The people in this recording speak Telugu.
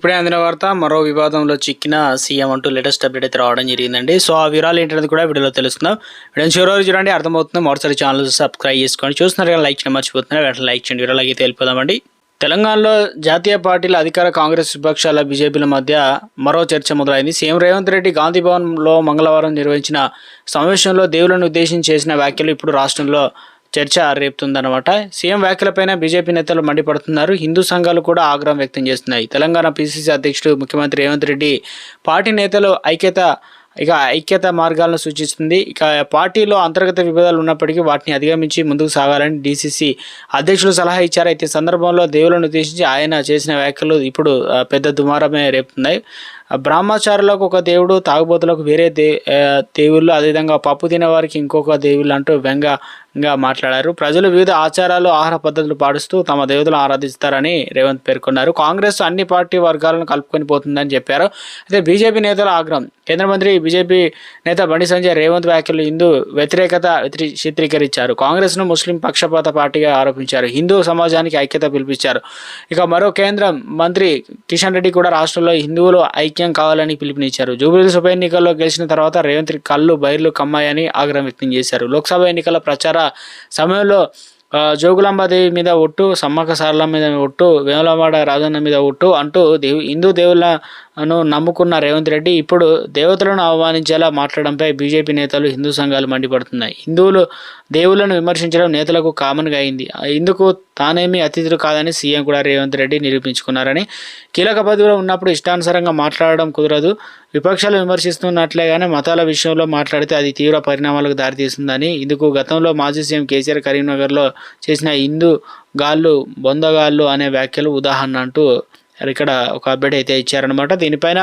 ఇప్పుడే అందిన వార్త మరో వివాదంలో చిక్కిన సీఎం అంటూ లేటెస్ట్ అప్డేట్ అయితే రావడం జరిగిందండి. సో ఆ వివరాలు ఏంటనేది కూడా వీడియోలో తెలుస్తున్నాం. వీడియో చివరి చూడండి అర్థమవుతుంది. మరోసారి ఛానల్ సబ్స్క్రైబ్ చేసుకోండి చూస్తున్నారు లైక్ చేయడం మర్చిపోతున్నారు వెంటనే లైక్ చేయండి. వీడియోలో అయితే వెళ్ళిపోదామండి. తెలంగాణలో జాతీయ పార్టీల అధికార కాంగ్రెస్ విపక్షాల బీజేపీల మధ్య మరో చర్చ మొదలైంది. సీఎం రేవంత్ రెడ్డి గాంధీ భవన్లో మంగళవారం నిర్వహించిన సమావేశంలో దేవులను ఉద్దేశించి చేసిన వ్యాఖ్యలు ఇప్పుడు రాష్ట్రంలో చర్చ రేపుతుందన్నమాట. సీఎం వ్యాఖ్యలపైన బీజేపీ నేతలు మండిపడుతున్నారు. హిందూ సంఘాలు కూడా ఆగ్రహం వ్యక్తం చేస్తున్నాయి. తెలంగాణ పీసీసీ అధ్యక్షుడు ముఖ్యమంత్రి రేవంత్ రెడ్డి పార్టీ నేతలు ఐక్యత ఇక ఐక్యత మార్గాలను సూచిస్తుంది. ఇక పార్టీలో అంతర్గత విభేదాలు ఉన్నప్పటికీ వాటిని అధిగమించి ముందుకు సాగాలని డీసీసీ అధ్యక్షులు సలహా ఇచ్చారు. అయితే సందర్భంలో దేవులను ఉద్దేశించి ఆయన చేసిన వ్యాఖ్యలు ఇప్పుడు పెద్ద దుమారమే రేపుతున్నాయి. బ్రహ్మచారులకు ఒక దేవుడు తాగుబోతులకు వేరే దే దేవుళ్ళు అదేవిధంగా పప్పు తినేవారికి ఇంకొక దేవుళ్ళు అంటూ వ్యంగ్యంగా మాట్లాడారు. ప్రజలు వివిధ ఆచారాలు ఆహార పద్ధతులు పాటిస్తూ తమ దేవతలను ఆరాధిస్తారని రేవంత్ పేర్కొన్నారు. కాంగ్రెస్ అన్ని పార్టీ వర్గాలను కలుపుకొని పోతుందని చెప్పారు. అయితే బీజేపీ నేతల ఆగ్రహం. కేంద్ర మంత్రి బీజేపీ నేత బండి సంజయ్ రేవంత్ వ్యాఖ్యలు హిందూ వ్యతిరేకత చిత్రీకరించారు. కాంగ్రెస్ను ముస్లిం పక్షపాత పార్టీగా ఆరోపించారు. హిందూ సమాజానికి ఐక్యత పిలిపించారు. ఇక మరో కేంద్ర మంత్రి కిషన్ రెడ్డి కూడా రాష్ట్రంలో హిందువులు ఐక్య కావాలని పిలుపునిచ్చారు. జూబ్లీహిల్స్ ఉప ఎన్నికల్లో గెలిచిన తర్వాత రేవంత్ కళ్ళు బైర్లు కమ్మాయని ఆగ్రహం వ్యక్తం చేశారు. లోక్సభ ఎన్నికల ప్రచార సమయంలో జోగులాంబాదేవి మీద ఒట్టు సమ్మక్క సారల మీద ఒట్టు వేములవాడ రాజన్న మీద ఒట్టు అంటూ దేవు హిందూ దేవుళ్ళను నమ్ముకున్న రేవంత్ రెడ్డి ఇప్పుడు దేవతలను అవమానించేలా మాట్లాడడంపై బీజేపీ నేతలు హిందూ సంఘాలు మండిపడుతున్నాయి. హిందువులు దేవుళ్ళను విమర్శించడం నేతలకు కామన్గా అయింది. ఇందుకు తానేమీ అతిథులు కాదని సీఎం కూడా రేవంత్ రెడ్డి నిరూపించుకున్నారని కీలక పదవిలో ఉన్నప్పుడు ఇష్టానుసారంగా మాట్లాడడం కుదరదు. విపక్షాలు విమర్శిస్తున్నట్లేగానే మతాల విషయంలో మాట్లాడితే అది తీవ్ర పరిణామాలకు దారితీస్తుందని. ఇందుకు గతంలో మాజీ సీఎం కేసీఆర్ కరీంనగర్లో చేసిన హిందూ గాళ్ళు బొందగాళ్ళు అనే వ్యాఖ్యలు ఉదాహరణ అంటూ ఇక్కడ ఒక అప్డేట్ అయితే ఇచ్చారనమాట దీనిపైన